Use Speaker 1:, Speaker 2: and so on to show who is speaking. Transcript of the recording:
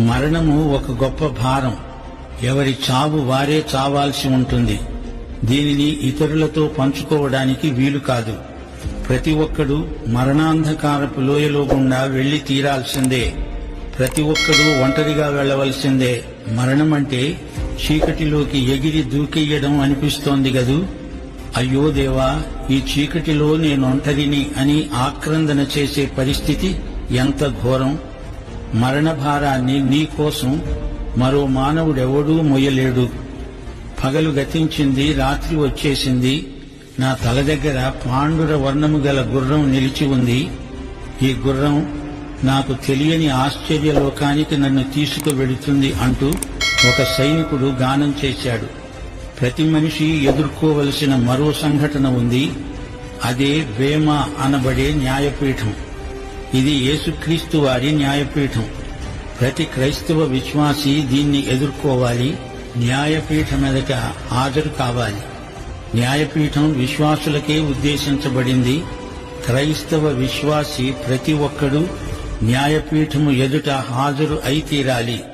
Speaker 1: మరణము ఒక గొప్ప భారం. ఎవరి చావు వారే చావాల్సి ఉంటుంది. దీనిని ఇతరులతో పంచుకోవడానికి వీలు కాదు. ప్రతి ఒక్కడు మరణాంధకారపు లోయలో గుండా వెళ్ళి తీరాల్సిందే. ప్రతి ఒక్కడూ ఒంటరిగా వెళ్ళవలసిందే మరణం అంటే చీకటిలోకి ఎగిరి దూకెయ్యడం అనిపిస్తోంది గదూ అయ్యో దేవా ఈ చీకటిలో నేను ఒంటరిని అని ఆక్రందన చేసే పరిస్థితి ఎంత ఘోరం! మరణ భారాన్ని నీకోసం మరో మానవుడెవడూ మొయ్యలేడు. పగలు గతించింది రాత్రి వచ్చేసింది. నా తల దగ్గర పాండుర వర్ణము గల గుర్రం నిలిచి ఉంది. ఈ గుర్రం నాకు తెలియని ఆశ్చర్య లోకానికి నన్ను తీసుకువెడుతుంది అంటూ ఒక సైనికుడు గానం చేశాడు. ప్రతి మనిషి ఎదుర్కోవలసిన మరో సంఘటన ఉంది. అదే వేమ అనబడే న్యాయపీఠం. ఇది యేసుక్రీస్తు వారి న్యాయపీఠం. ప్రతి క్రైస్తవ విశ్వాసి దీన్ని ఎదుర్కోవాలి. న్యాయపీఠం ఎదుట హాజరు కావాలి. న్యాయపీఠం విశ్వాసులకే ఉద్దేశించబడింది. క్రైస్తవ విశ్వాసి ప్రతి ఒక్కడూ న్యాయపీఠము ఎదుట హాజరు అయి తీరాలి.